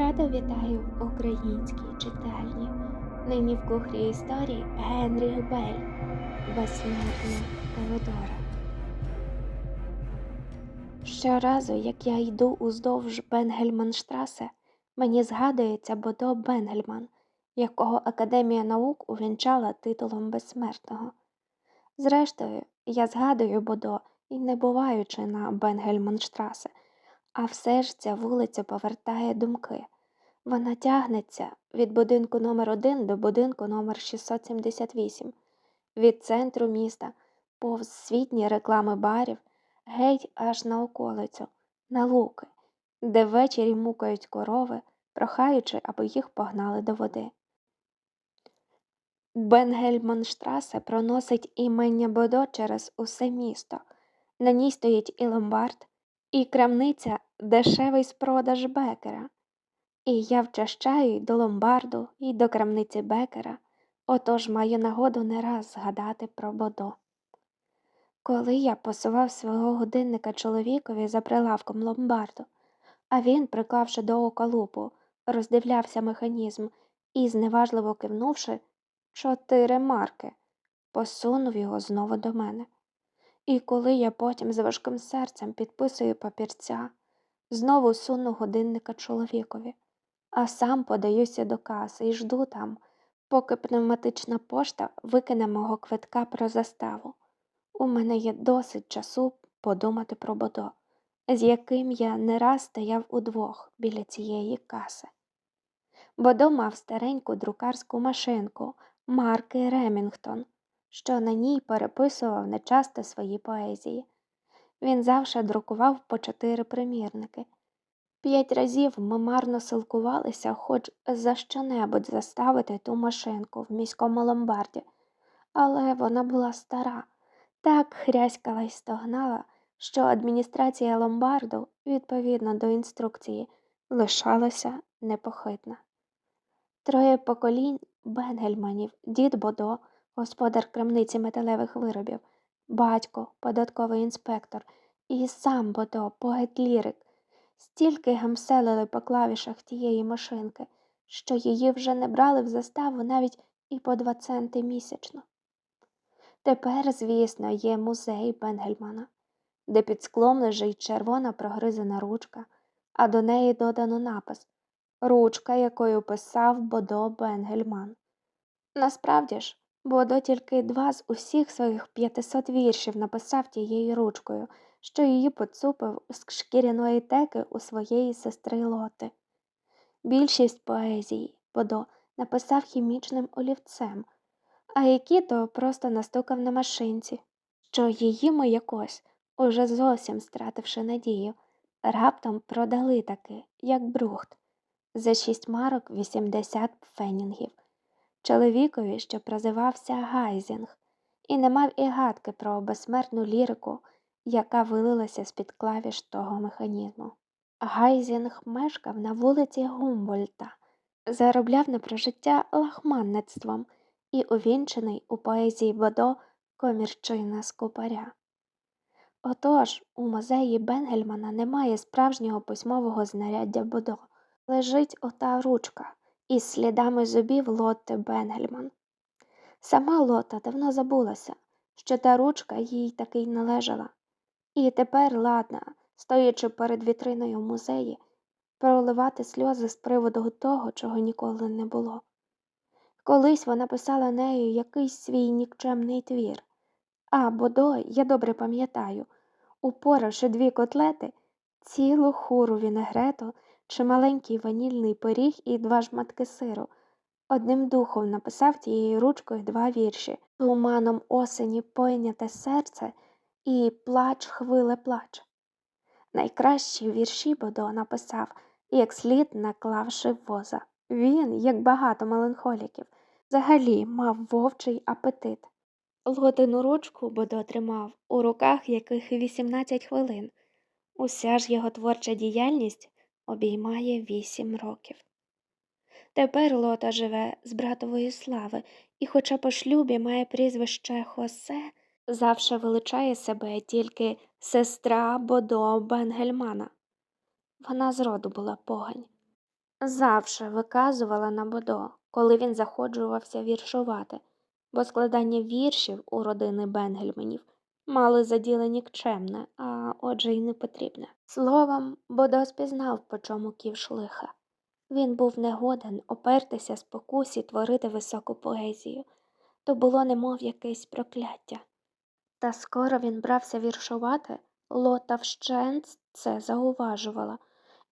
Радо вітаю в українській читальні. Нині в кухні історії Генріх Бель, безсмертна Теодора. Щоразу, як я йду уздовж Бенгельманштрасе, мені згадується Бодо Бенгельман, якого Академія наук увінчала титулом безсмертного. Зрештою, я згадую Бодо і не буваючи на Бенгельманштрасе, а все ж ця вулиця повертає думки. Вона тягнеться від будинку номер 1 до будинку номер 678, від центру міста, повз світні реклами барів, геть аж на околицю, на луки, де ввечері мукають корови, прохаючи, аби їх погнали до води. Бенгельманштрасе проносить імення Бодо через усе місто. На ній стоїть і ломбард, і крамниця дешевий з продаж бекера. І я вчащаю до ломбарду, і до крамниці бекера, отож маю нагоду не раз згадати про Бодо. Коли я посував свого годинника чоловікові за прилавком ломбарду, а він, приклавши до ока лупу, роздивлявся механізм і, зневажливо кивнувши, чотири марки, посунув його знову до мене. І коли я потім з важким серцем підписую папірця, знову суну годинника чоловікові, а сам подаюся до каси і жду там, поки пневматична пошта викине мого квитка про заставу. У мене є досить часу подумати про Бодо, з яким я не раз стояв удвох біля цієї каси. Бодо мав стареньку друкарську машинку марки Ремінгтон що на ній переписував нечасто свої поезії. Він завжди друкував по чотири примірники. П'ять разів ми марно силкувалися хоч за що-небудь заставити ту машинку в міському ломбарді, але вона була стара, так хряськала й стогнала, що адміністрація ломбарду, відповідно до інструкції, лишалася непохитна. Троє поколінь Бенгельманів, дід Бодо, господар крамниці металевих виробів, батько, податковий інспектор і сам Бодо, поет лірик, стільки гамселили по клавішах тієї машинки, що її вже не брали в заставу навіть і по два центи місячно. Тепер, звісно, є музей Бенгельмана, де під склом лежить червона прогризана ручка, а до неї додано напис Ручка, якою писав Бодо Бенгельман. Насправді ж, Бодо тільки два з усіх своїх п'ятисот віршів написав тією ручкою, що її поцупив з шкіряної теки у своєї сестри Лоти. Більшість поезії Бодо написав хімічним олівцем, а які то просто настукав на машинці, що її ми якось, уже зовсім стративши надію, раптом продали таки, як брухт, за шість марок вісімдесят фенінгів чоловікові, що прозивався Гайзінг, і не мав і гадки про безсмертну лірику, яка вилилася з під клавіш того механізму. Гайзінг мешкав на вулиці Гумбольта, заробляв на прожиття лахманництвом і увінчений у поезії Бодо комірчина скупаря. Отож, у музеї Бенгельмана немає справжнього письмового знаряддя Бодо. Лежить ота ручка, із слідами зубів Лотти Бенгельман. Сама Лота давно забулася, що та ручка їй таки й належала, і тепер ладна, стоячи перед вітриною в музеї, проливати сльози з приводу того, чого ніколи не було. Колись вона писала нею якийсь свій нікчемний твір, а Бодо, я добре пам'ятаю, упоравши дві котлети, цілу хуру вінегрету чи маленький ванільний пиріг і два жматки сиру. Одним духом написав тією ручкою два вірші Туманом осені пойняте серце і плач хвиле плач. Найкращі вірші Бодо написав, як слід наклавши воза. Він, як багато меланхоліків, взагалі мав вовчий апетит. Лотину ручку Бодо тримав, у руках яких 18 хвилин. Уся ж його творча діяльність обіймає вісім років. Тепер Лота живе з братової слави і, хоча по шлюбі має прізвище Хосе, завше величає себе тільки сестра Бодо Бенгельмана. Вона зроду була погань. завше виказувала на Бодо, коли він заходжувався віршувати, бо складання віршів у родини Бенгельменів мали заділе нікчемне, а отже й не потрібне. Словом, Бодо спізнав, по чому ківш лиха. Він був негоден опертися спокусі творити високу поезію. То було немов якесь прокляття. Та скоро він брався віршувати, лота вщент це зауважувала,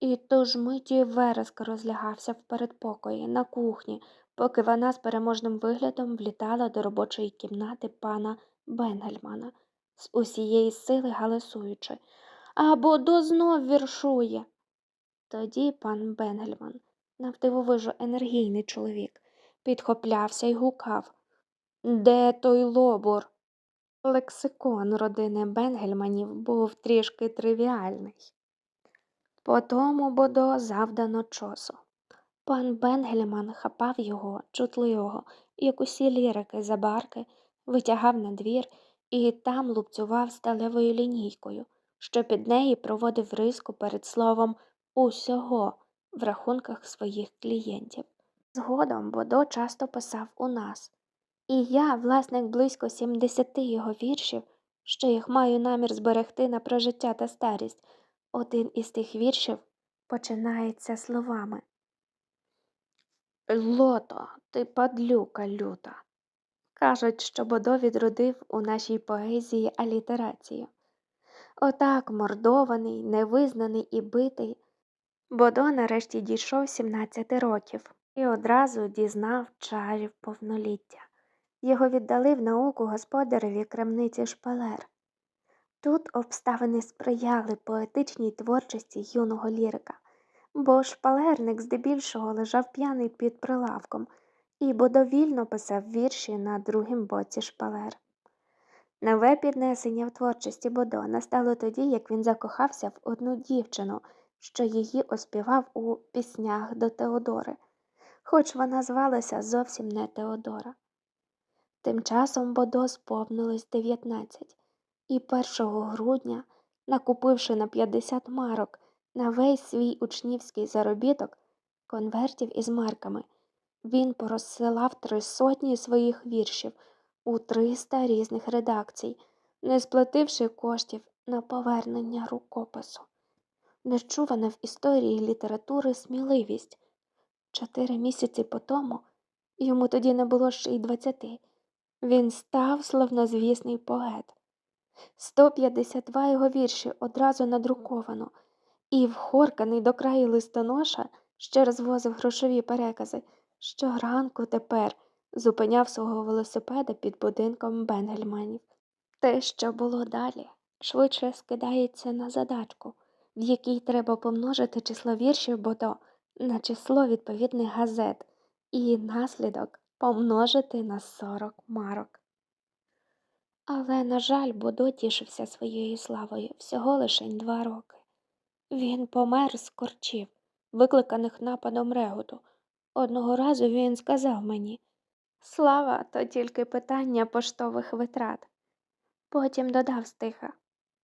і ту ж миті вереск розлягався в передпокої на кухні, поки вона з переможним виглядом влітала до робочої кімнати пана Бенгельмана, з усієї сили галасуючи. Або до знов віршує. Тоді пан Бенгельман, навдивовижу енергійний чоловік, підхоплявся й гукав Де той лобур? Лексикон родини Бенгельманів був трішки тривіальний. По тому Бодо завдано чосу. Пан Бенгельман хапав його, чутливого, як усі лірики за барки, витягав на двір і там лупцював сталевою лінійкою, що під неї проводив риску перед словом усього в рахунках своїх клієнтів. Згодом Бодо часто писав у нас. І я, власник близько 70 його віршів, що їх маю намір зберегти на прожиття та старість, один із тих віршів починається словами Лото, ти падлюка люта. Кажуть, що Бодо відродив у нашій поезії алітерацію. Отак, мордований, невизнаний і битий, Бодо нарешті дійшов 17 років і одразу дізнав чарів повноліття. Його віддали в науку господареві крамниці шпалер. Тут обставини сприяли поетичній творчості юного лірика, бо шпалерник здебільшого лежав п'яний під прилавком і бодовільно писав вірші на другім боці шпалер. Нове піднесення в творчості Бодо настало тоді, як він закохався в одну дівчину, що її оспівав у піснях до Теодори, хоч вона звалася зовсім не Теодора. Тим часом Бодо сповнилось 19, і 1 грудня, накупивши на 50 марок на весь свій учнівський заробіток конвертів із марками, він порозсилав три сотні своїх віршів у 300 різних редакцій, не сплативши коштів на повернення рукопису. Нечувана в історії літератури сміливість. Чотири місяці по тому йому тоді не було ще й двадцяти. Він став славнозвісний поет. 152 його вірші одразу надруковано, і вхорканий до краю листоноша ще розвозив грошові перекази. Щоранку тепер зупиняв свого велосипеда під будинком Бенгельманів. Те, що було далі, швидше скидається на задачку, в якій треба помножити число віршів Бодо на число відповідних газет, і наслідок помножити на 40 марок. Але, на жаль, Бодо тішився своєю славою всього лишень два роки. Він помер з корчів, викликаних нападом реготу. Одного разу він сказав мені Слава то тільки питання поштових витрат. Потім додав стиха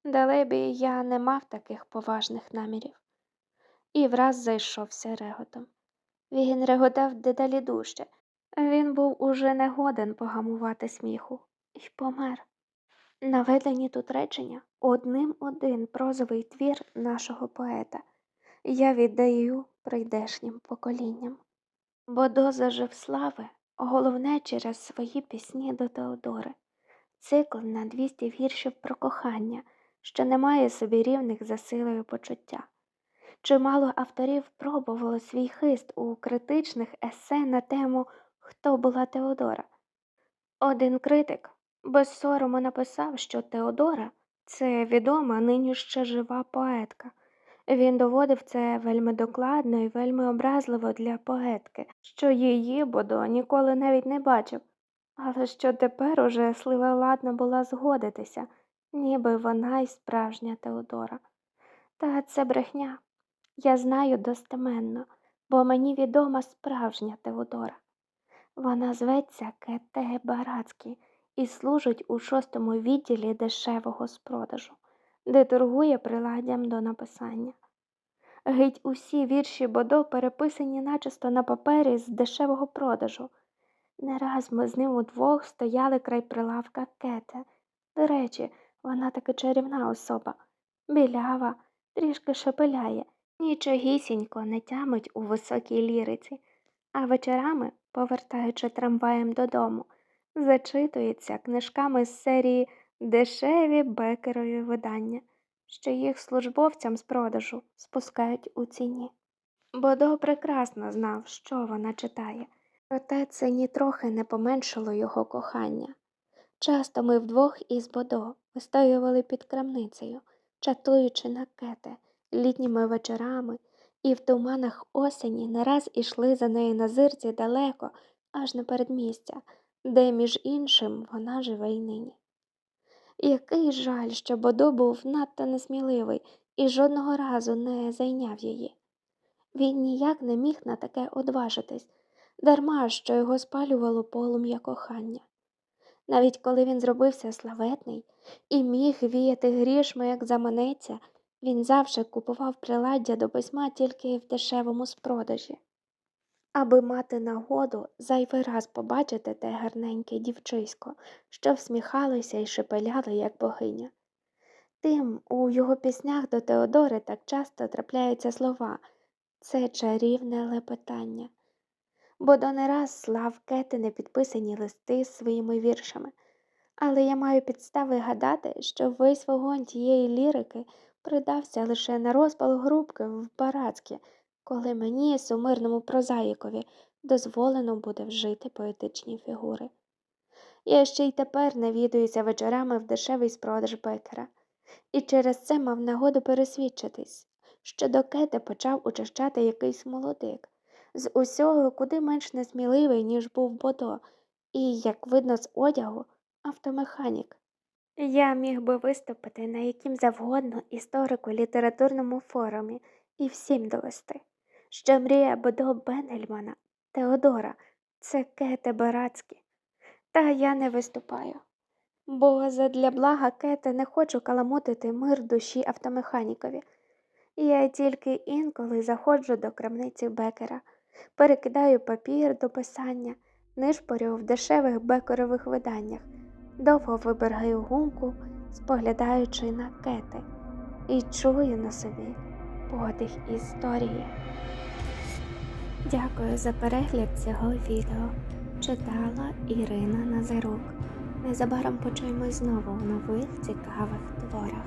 Далебі я не мав таких поважних намірів. І враз зайшовся реготом. Він реготав дедалі дужче, він був уже не годен погамувати сміху і помер. Наведені тут речення одним один прозовий твір нашого поета. Я віддаю прийдешнім поколінням. Бо дозажив слави, головне через свої пісні до Теодори, цикл на 200 віршів про кохання, що не має собі рівних за силою почуття. Чимало авторів пробувало свій хист у критичних есе на тему хто була Теодора. Один критик без сорому написав, що Теодора це відома нині ще жива поетка. Він доводив це вельми докладно і вельми образливо для поетки, що її Бодо ніколи навіть не бачив, але що тепер уже сливеладна була згодитися, ніби вона й справжня Теодора. Та це брехня. Я знаю достеменно, бо мені відома справжня Теодора. Вона зветься Кете Барацький і служить у шостому відділі дешевого спродажу, де торгує приладдям до написання. Геть усі вірші Бодо переписані начисто на папері з дешевого продажу. Не раз ми з ним удвох стояли край прилавка Кете. До речі, вона таки чарівна особа, білява, трішки шепеляє, нічогісінько не тямить у високій ліриці, а вечорами, повертаючи трамваєм додому, зачитується книжками з серії Дешеві бекерові видання, що їх службовцям з продажу спускають у ціні. Бодо прекрасно знав, що вона читає, проте це нітрохи не поменшило його кохання. Часто ми вдвох із Бодо вистоювали під крамницею, чатуючи на кете літніми вечорами, і в туманах осені не раз ішли за нею на зирці далеко, аж на передмістя, де, між іншим, вона живе й нині. Який жаль, що Бодо був надто несміливий і жодного разу не зайняв її. Він ніяк не міг на таке одважитись, дарма що його спалювало полум'я кохання. Навіть коли він зробився славетний і міг віяти грішми, як заманеться, він завжди купував приладдя до письма тільки в дешевому спродажі, аби мати нагоду зайвий раз побачити те гарненьке дівчисько, що всміхалося і шепеляло, як богиня. Тим у його піснях до Теодори так часто трапляються слова це чарівне лепетання. Бодо не раз слав Кети непідписані листи своїми віршами, але я маю підстави гадати, що весь вогонь тієї лірики придався лише на розпал грубки в барацькі, коли мені, сумирному прозаїкові, дозволено буде вжити поетичні фігури. Я ще й тепер навідуюся вечорами в дешевий спродаж бекера, і через це мав нагоду пересвідчитись, що до Кети почав учащати якийсь молодик, з усього куди менш несміливий, ніж був Бодо, і, як видно з одягу, автомеханік. Я міг би виступити на яким завгодно історико-літературному форумі і всім довести, що мрія Бодо Бенгельмана, Теодора, це Кете Барацькі. Та я не виступаю. Бо задля блага Кете не хочу каламутити мир душі автомеханікові. Я тільки інколи заходжу до крамниці бекера, перекидаю папір до писання, нишпорю в дешевих бекерових виданнях, довго вибергаю гумку, споглядаючи на кети, і чую на собі подих історії. Дякую за перегляд цього відео. Читала Ірина Назарук. Незабаром почуємось знову в нових цікавих творах.